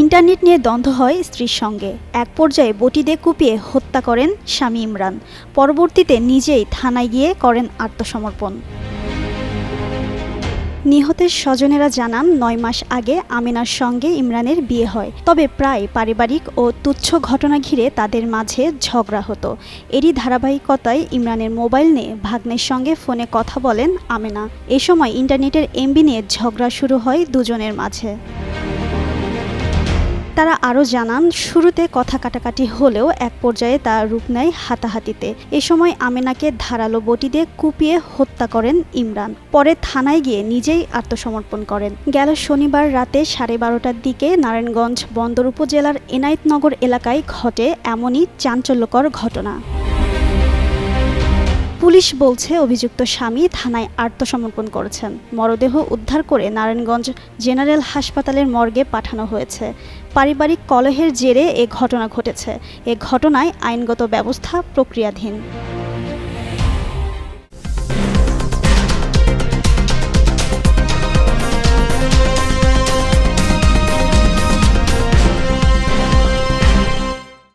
Internet নিয়ে দ্বন্দ্ব হয় স্ত্রীর সঙ্গে। এক পর্যায়ে বটি দিয়ে কুপিয়ে হত্যা করেন স্বামী ইমরান। পরবর্তীতে নিজেই থানায় গিয়ে করেন আত্মসমর্পণ। নিহতের স্বজনেরা জানান, নয় মাস আগে আমিনার সঙ্গে ইমরানের বিয়ে হয়। তবে প্রায় পারিবারিক ও তুচ্ছ ঘটনা ঘিরে তাদের মাঝে ঝগড়া হতো। এরই ধারাবাহিকতায় ইমরানের মোবাইল নিয়ে ভাগ্নের সঙ্গে ফোনে কথা বলেন আমেনা। এ সময় ইন্টারনেটের এমবি নিয়ে ঝগড়া শুরু হয় দুজনের মাঝে। তারা আরও জানান, শুরুতে কথা কাটাকাটি হলেও এক পর্যায়ে তা রূপ নেয় হাতাহাতিতে। এ সময় আমেনাকে ধারালো বটি দিয়ে কুপিয়ে হত্যা করেন ইমরান। পরে থানায় গিয়ে নিজেই আত্মসমর্পণ করেন। গেল শনিবার রাতে সাড়ে বারোটার দিকে নারায়ণগঞ্জ বন্দর উপজেলার এনায়েতনগর এলাকায় ঘটে এমনই চাঞ্চল্যকর ঘটনা। পুলিশ বলছে, অভিযুক্ত স্বামী থানায় আত্মসমর্পণ করেছেন। মরদেহ উদ্ধার করে নারায়ণগঞ্জ জেনারেল হাসপাতালের মর্গে পাঠানো হয়েছে। পারিবারিক কলহের জেরে এ ঘটনা ঘটেছে। এ ঘটনায় আইনগত ব্যবস্থা প্রক্রিয়াধীন।